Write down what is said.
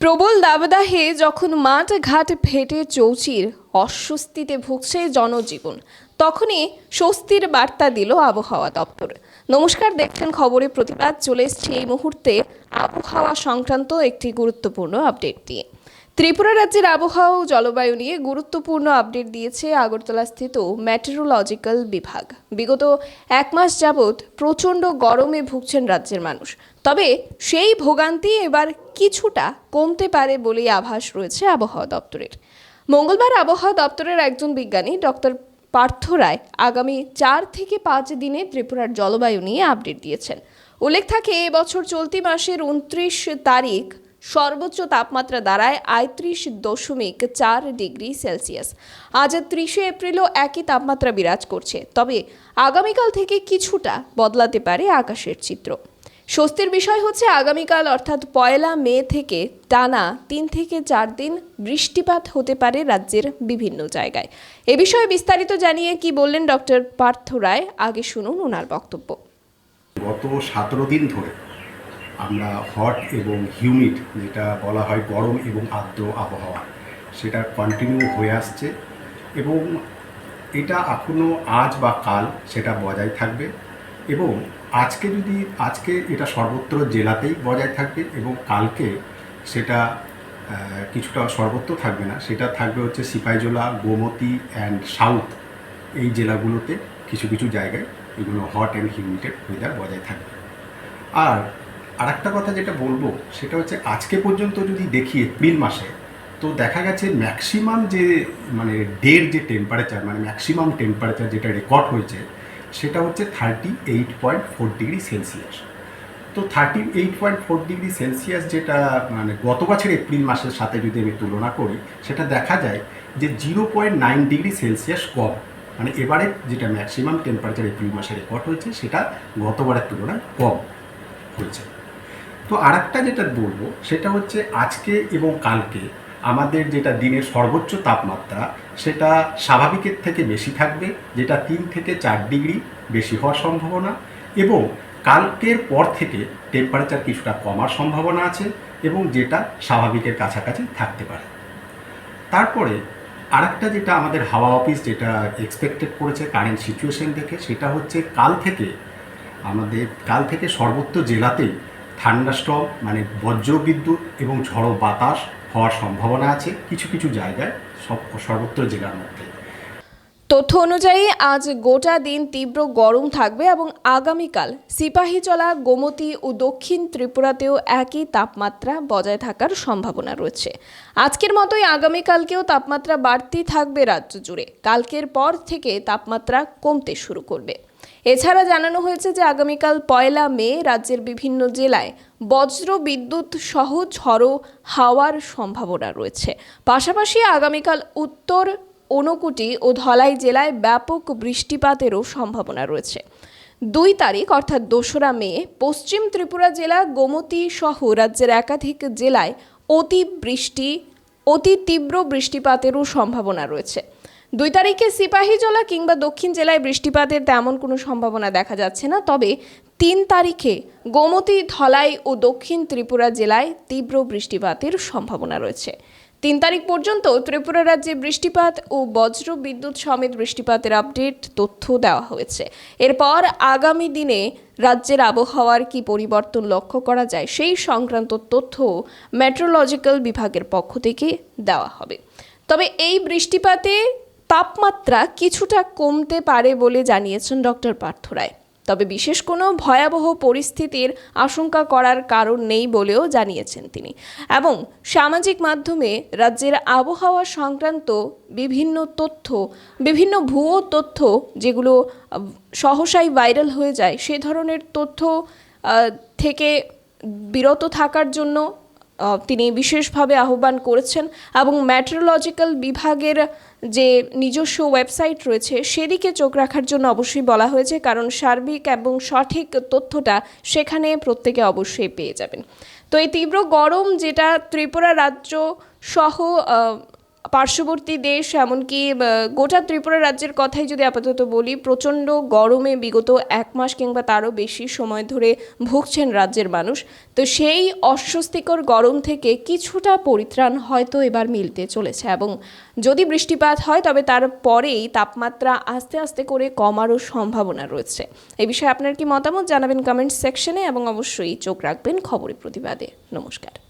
প্রবল দাবদাহে যখন মাঠ ঘাট ফেটে চৌচির অস্বস্তিতে ভুগছে জনজীবন, তখনই স্বস্তির বার্তা দিল আবহাওয়া দপ্তর। নমস্কার, দেখছেন খবরে প্রতিবাদ। চলে এসছে এই মুহূর্তে আবহাওয়া সংক্রান্ত একটি গুরুত্বপূর্ণ আপডেট দিয়ে ত্রিপুরা রাজ্যের আবহাওয়া ও জলবায়ু নিয়ে গুরুত্বপূর্ণ আপডেট দিয়েছে আগরতলাস্থিত ম্যাটেরোলজিক্যাল বিভাগ। বিগত এক মাস যাবৎ প্রচণ্ড গরমে ভুগছেন রাজ্যের মানুষ। তবে সেই ভোগান্তি এবার কিছুটা কমতে পারে বলেই আভাস রয়েছে আবহাওয়া দপ্তরের। মঙ্গলবার আবহাওয়া দপ্তরের একজন বিজ্ঞানী ডক্টর পার্থ রায় আগামী চার থেকে পাঁচ দিনে ত্রিপুরার জলবায়ু নিয়ে আপডেট দিয়েছেন। উল্লেখ থাকে, এবছর চলতি মাসের উনত্রিশ তারিখ সর্বোচ্চ তাপমাত্রা দাঁড়ায় আয়ত্রিশ দশমিক চার ডিগ্রি সেলসিয়াস। আজ ত্রিশে এপ্রিলও একই তাপমাত্রা বিরাজ করছে। তবে আগামীকাল থেকে কিছুটা বদলাতে পারে আকাশের চিত্র। স্বস্তির বিষয় হচ্ছে, আগামীকাল অর্থাৎ পয়লা মে থেকে টানা তিন থেকে চার দিন বৃষ্টিপাত হতে পারে রাজ্যের বিভিন্ন জায়গায়। এ বিষয়ে বিস্তারিত জানিয়ে কি বললেন ডক্টর পার্থ রায়, আগে শুনুন ওনার বক্তব্য। গত সতেরো দিন ধরে আমরা হট এবং হিউমিড যেটা বলা হয় গরম এবং আর্দ্র আবহাওয়া, সেটা কন্টিনিউ হয়ে আসছে এবং এটা এখনও আজ বা কাল সেটা বজায় থাকবে এবং আজকে যদি, আজকে এটা সর্বত্র জেলাতেই বজায় থাকবে এবং কালকে সেটা কিছুটা সর্বত্র থাকবে না, সেটা থাকবে হচ্ছে সিপাইজোলা, গোমতি অ্যান্ড সাউথ এই জেলাগুলোতে কিছু কিছু জায়গায় এগুলো হট অ্যান্ড হিউমিডেড ওয়েদার বজায় থাকবে। আর আরেকটা কথা যেটা বলব, সেটা হচ্ছে আজকে পর্যন্ত যদি দেখি এপ্রিল মাসে, তো দেখা গেছে ম্যাক্সিমাম যে মানে ডের যে টেম্পারেচার মানে ম্যাক্সিমাম টেম্পারেচার যেটা রেকর্ড হয়েছে, সেটা হচ্ছে thirty eight point four degree Celsius তো thirty eight point four degree Celsius যেটা মানে গত বছর এপ্রিল মাসের সাথে যদি আমি তুলনা করি, সেটা দেখা যায় যে zero point nine degree Celsius কম। মানে এবারে যেটা ম্যাক্সিমাম টেম্পারেচার এপ্রিল মাসে রেকর্ড হয়েছে, সেটা গতবারের তুলনায় কম হয়েছে। তো আরেকটা যেটা বলব, সেটা হচ্ছে আজকে এবং কালকে আমাদের যেটা দিনের সর্বোচ্চ তাপমাত্রা, সেটা স্বাভাবিকের থেকে বেশি থাকবে, যেটা তিন থেকে চার ডিগ্রি বেশি হওয়ার সম্ভাবনা এবং কালকের পর থেকে টেম্পারেচার কিছুটা কমার সম্ভাবনা আছে এবং যেটা স্বাভাবিকের কাছাকাছি থাকতে পারে। তারপরে আরেকটা যেটা আমাদের হাওয়া অফিস যেটা এক্সপেক্টেড করেছে কারেন্ট সিচুয়েশন দেখে, সেটা হচ্ছে কাল থেকে আমাদের, কাল থেকে সর্বত্র জেলাতেই থান্ডাস্টম মানে বজ্র বিদ্যুৎ এবং ঝড়ো বাতাস হওয়ার সম্ভাবনা আছে কিছু কিছু জায়গায়, সব, সর্বত্র জেলার মধ্যে। তথ্য অনুযায়ী, আজ গোটা দিন তীব্র গরম থাকবে এবং আগামীকাল সিপাহীজলা গোমতী ও দক্ষিণ ত্রিপুরাতেও একই তাপমাত্রা বজায় থাকার সম্ভাবনা রয়েছে। আজকের মতোই আগামীকালকেও তাপমাত্রা বাড়তি থাকবে রাজ্য জুড়ে। কালকের পর থেকে তাপমাত্রা কমতে শুরু করবে। এছাড়া জানানো হয়েছে যে, আগামীকাল পয়লা মে রাজ্যের বিভিন্ন জেলায় বজ্র বিদ্যুৎ সহ ঝড়ো হাওয়ার সম্ভাবনা রয়েছে। পাশাপাশি আগামীকাল উত্তর ঊনকুটি ও ধলাই জেলায় ব্যাপক বৃষ্টিপাতেরও সম্ভাবনা রয়েছে। দুই তারিখ, অর্থাৎ দোসরা মে, পশ্চিম ত্রিপুরা জেলা, গোমতী সহ রাজ্যের একাধিক জেলায় অতি বৃষ্টি, অতি তীব্র বৃষ্টিপাতেরও সম্ভাবনা রয়েছে। দুই তারিখে সিপাহীজলা কিংবা দক্ষিণ জেলায় বৃষ্টিপাতের তেমন কোনো সম্ভাবনা দেখা যাচ্ছে না, তবে তিন তারিখে গোমতী, ধলাই ও দক্ষিণ ত্রিপুরা জেলায় তীব্র বৃষ্টিপাতের সম্ভাবনা রয়েছে। তিন তারিখ পর্যন্ত ত্রিপুরা রাজ্যে বৃষ্টিপাত ও বজ্র বিদ্যুৎ সমেত বৃষ্টিপাতের আপডেট তথ্য দেওয়া হয়েছে। এরপর আগামী দিনে রাজ্যের আবহাওয়ার কি পরিবর্তন লক্ষ্য করা যায় সেই সংক্রান্ত তথ্য মেট্রোলজিক্যাল বিভাগের পক্ষ থেকে দেওয়া হবে। তবে এই বৃষ্টিপাতে তাপমাত্রা কিছুটা কমতে পারে বলে জানিয়েছেন ডক্টর পার্থ রায়। তবে বিশেষ কোনো ভয়াবহ পরিস্থিতির আশঙ্কা করার কারণ নেই বলেও জানিয়েছেন তিনি। এবং সামাজিক মাধ্যমে রাজ্যের আবহাওয়া সংক্রান্ত বিভিন্ন তথ্য, বিভিন্ন ভুয়ো তথ্য যেগুলো সহসাই ভাইরাল হয়ে যায়, সে ধরনের তথ্য থেকে বিরত থাকার জন্য তিনি বিশেষভাবে আহ্বান করেছেন এবং ম্যাট্রোলজিক্যাল বিভাগের যে নিজস্ব ওয়েবসাইট রয়েছে, সেদিকে চোখ রাখার জন্য অবশ্যই বলা হয়েছে, কারণ সার্বিক এবং সঠিক তথ্যটা সেখানে প্রত্যেকে অবশ্যই পেয়ে যাবেন। তো এই তীব্র গরম যেটা ত্রিপুরা রাজ্য সহ পার্শ্ববর্তী দেশ, এমনকি গোটা ত্রিপুরা রাজ্যের কথাই যদি আপাতত বলি, প্রচণ্ড গরমে বিগত এক মাস কিংবা তারও বেশি সময় ধরে ভুগছেন রাজ্যের মানুষ। তো সেই অস্বস্তিকর গরম থেকে কিছুটা পরিত্রাণ হয়তো এবার মিলতে চলেছে এবং যদি বৃষ্টিপাত হয়, তবে তারপরেই তাপমাত্রা আস্তে আস্তে করে কমারও সম্ভাবনা রয়েছে। এই বিষয়ে আপনার কি মতামত জানাবেন কমেন্ট সেকশনে এবং অবশ্যই চোখ রাখবেন খবরের প্রতিবাদে। নমস্কার।